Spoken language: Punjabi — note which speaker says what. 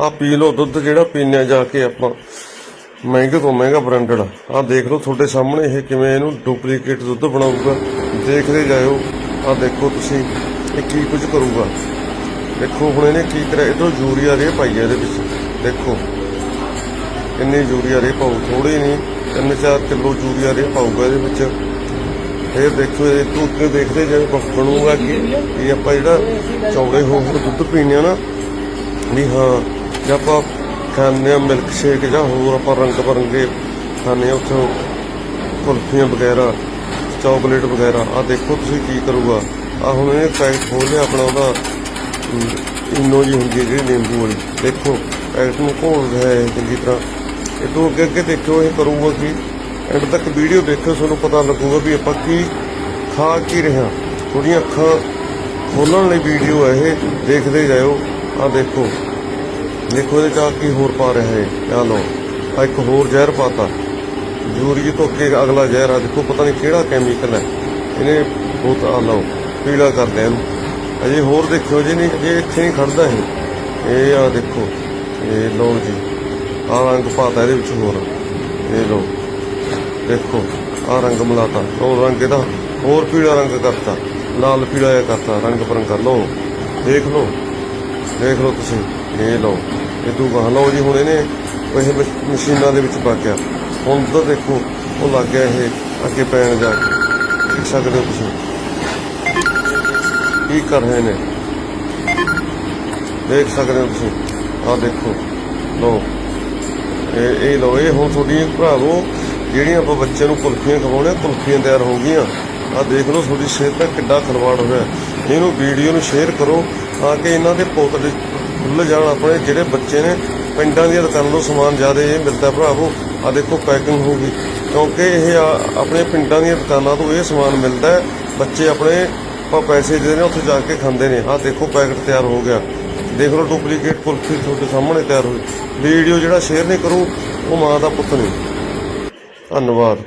Speaker 1: ਆ ਪੀ ਲਓ ਦੁੱਧ ਜਿਹੜਾ ਪੀਨੇ ਆ ਜਾ ਕੇ ਆਪਾਂ। ਮਹਿੰਗੇ ਤੋਂ ਮਹਿੰਗਾ ਬ੍ਰਾਂਡਡ ਆ। ਦੇਖ ਲਓ ਤੁਹਾਡੇ ਸਾਹਮਣੇ ਇਹ ਕਿਵੇਂ ਇਹਨੂੰ ਡੁਪਲੀਕੇਟ ਦੁੱਧ ਬਣਾਊਗਾ। ਦੇਖਦੇ ਜਾਇਓ। ਆ ਦੇਖੋ ਤੁਸੀਂ, ਇਹ ਕੀ ਕੁਝ ਕਰੂਗਾ। ਦੇਖੋ ਹੁਣ ਇਹਨੇ ਕੀ ਕਰਿਆ। ਇਧਰੋਂ ਯੂਰੀਆ ਰੇ ਪਾਈ ਹੈ ਇਹਦੇ ਵਿੱਚ। ਦੇਖੋ। ਇੰਨੀ ਯੂਰੀਆ ਰੇ ਪਾਉ ਥੋੜੀ ਨਹੀਂ 3-4 ਕਿਲੋ ਯੂਰੀਆ ਰੇ ਪਾਊਗਾ ਇਹਦੇ ਵਿੱਚ। ਫਿਰ ਦੇਖੋ ਇਹ ਤੋਂ ਉੱਤੇ ਦੇਖਦੇ ਜਿਵੇਂ ਬਣੂਗਾ ਕਿ? ਇਹ ਆਪਾਂ ਜਿਹੜਾ ਚੌੜੇ ਹੋ ਕੇ ਦੁੱਧ ਪੀਣੇ ਆ ਨਾ, ਵੀ ਹਾਂ ਜਾਂ ਆਪਾਂ ਖਾਂਦੇ ਆ ਮਿਲਕ ਸ਼ੇਕ ਜਾਂ ਹੋਰ ਆਪਾਂ ਰੰਗ ਬਰੰਗੇ ਖਾਂਦੇ ਆ ਉੱਥੋਂ ਕੁਲਫੀਆਂ ਵਗੈਰਾ ਚਾਕਲੇਟ ਵਗੈਰਾ। ਆ ਦੇਖੋ ਤੁਸੀਂ ਕੀ ਕਰੂਗਾ। ਆ ਹੁਣ ਇਹ ਪੈਕਟ ਖੋਲ ਲਿਆ ਆਪਣਾ ਉਹਦਾ। ਅਮ, ਇਨੋ ਜੀ ਹੁੰਦੀ ਹੈ ਜਿਹੜੀ ਨਿੰਬੂ ਵਾਲੀ। ਦੇਖੋ ਪੈਕਟ ਨੂੰ ਘੋਲ ਰਿਹਾ ਹੈ ਚੰਗੀ ਤਰ੍ਹਾਂ। ਇਹ ਤੋਂ ਅੱਗੇ ਅੱਗੇ ਦੇਖੋ ਇਹ ਕਰੂਗਾ ਕੀ? ਐਂਡ ਤੱਕ ਵੀਡੀਓ ਦੇਖੋ ਤੁਹਾਨੂੰ ਪਤਾ ਲੱਗੂਗਾ ਵੀ ਆਪਾਂ ਕੀ ਖਾ ਕੀ ਰਿਹਾ ਹਾਂ। ਥੋੜੀਆਂ ਅੱਖਾਂ ਖੋਲਣ ਲਈ ਵੀਡੀਓ ਹੈ ਇਹ। ਦੇਖਦੇ ਜਾਇਓ। ਆ ਦੇਖੋ। ਦੇਖੋ ਇਹਦੇ ਚ ਆਹ ਕੀ ਹੋਰ ਪਾ ਰਿਹਾ ਹੈ ਆ ਲਓ ਆ ਇੱਕ ਹੋਰ ਜ਼ਹਿਰ ਪਾਤਾ। ਯੂਰੀ ਤੋਂ ਅੱਗੇ ਅਗਲਾ ਜ਼ਹਿਰ ਆ, ਦੇਖੋ ਪਤਾ ਨਹੀਂ ਕਿਹੜਾ ਕੈਮੀਕਲ ਹੈ। ਇਹਨੇ ਬਹੁਤ ਆ ਲਓ, ਪੀਲਾ ਕਰ ਲਿਆ ਇਹਨੂੰ। ਅਜੇ ਹੋਰ ਦੇਖਿਓ ਜੀ ਨਹੀਂ ਇਹ ਇੱਥੇ ਨਹੀਂ ਖੜਦਾ ਇਹ। ਇਹ ਆ ਦੇਖੋ, ਇਹ ਲਓ ਜੀ ਆ ਰੰਗ ਪਾਤਾ ਇਹਦੇ ਵਿੱਚ ਹੋਰ। ਇਹ ਲਓ, ਦੇਖੋ ਆ ਰੰਗ ਮਿਲਾਤਾ। ਉਹ ਰੰਗ ਇਹਦਾ ਹੋਰ ਪੀਲਾ ਰੰਗ ਕਰਤਾ, ਲਾਲ ਪੀਲਾ ਜਿਹਾ ਕਰਤਾ, ਰੰਗ ਬਰੰਗਾ ਲਓ। ਦੇਖ ਲਓ। ਦੇਖ ਲਓ ਤੁਸੀਂ ਇਹ ਲਓ। ਇਹ ਤੋਂ ਗਾਹ ਲਓ ਜੀ ਹੁਣ ਇਹਨੇ ਇਹ ਮਸ਼ੀਨਾਂ ਦੇ ਵਿੱਚ ਪਾ ਗਿਆ ਹੁਣ ਤਾਂ ਦੇਖੋ ਉਹ ਲੱਗ ਗਿਆ ਇਹ ਅੱਗੇ ਪੈਣ ਜਾ ਕੇ। ਦੇਖ ਸਕਦੇ ਹੋ ਤੁਸੀਂ। ਕੀ ਕਰ ਰਹੇ ਨੇ? ਦੇਖ ਸਕਦੇ ਹੋ ਤੁਸੀਂ। ਆਹ ਦੇਖੋ ਲਓ। ਇਹ ਇਹ ਲਓ ਇਹ ਹੁਣ ਤੁਹਾਡੀਆਂ ਭਰਾਵੋ ਜਿਹੜੀਆਂ ਆਪਾਂ ਬੱਚਿਆਂ ਨੂੰ ਕੁਲਫੀਆਂ ਖਵਾਉਣੇ ਆ, ਕੁਲਫੀਆਂ ਤਿਆਰ ਹੋ ਗਈਆਂ। ਆ ਦੇਖ ਲਓ, ਤੁਹਾਡੀ ਸਿਹਤ ਦਾ ਕਿੱਡਾ ਖਲਵਾੜ ਹੋਇਆ। ਇਹਨੂੰ ਵੀਡੀਓ ਨੂੰ ਸ਼ੇਅਰ ਕਰੋ ਤਾਂ ਕਿ ਇਹਨਾਂ ਦੇ ਪੋਤੜੇ ਖੁੱਲ ਜਾਣ ਆਪਣੇ, ਜਿਹੜੇ ਬੱਚੇ ਨੇ ਪਿੰਡਾਂ ਦੀਆਂ ਦੁਕਾਨਾਂ ਤੋਂ ਸਮਾਨ ਜ਼ਿਆਦਾ ਇਹ ਮਿਲਦਾ ਭਰਾਵੋ ਆ ਦੇਖੋ ਪੈਕਿੰਗ ਹੋ ਗਈ। ਕਿਉਂਕਿ ਇਹ ਆਪਣੇ ਪਿੰਡਾਂ ਦੀਆਂ ਦੁਕਾਨਾਂ ਤੋਂ ਇਹ ਸਮਾਨ ਮਿਲਦਾ ਬੱਚੇ ਆਪਣੇ ਆਪਾਂ ਪੈਸੇ ਦੇ ਨੇ ਉੱਥੇ ਜਾ ਕੇ ਖਾਂਦੇ ਨੇ। ਆ ਦੇਖੋ ਪੈਕਟ ਤਿਆਰ ਹੋ ਗਿਆ। ਦੇਖ ਲਓ ਡੁਪਲੀਕੇਟ ਕੁਲਫੀ ਤੁਹਾਡੇ ਸਾਹਮਣੇ ਤਿਆਰ ਹੋਈ। ਵੀਡੀਓ ਜਿਹੜਾ ਸ਼ੇਅਰ ਨਹੀਂ ਕਰੂ, ਉਹ ਮਾਂ ਦਾ ਪੁੱਤ ਨਹੀਂ। ਧੰਨਵਾਦ।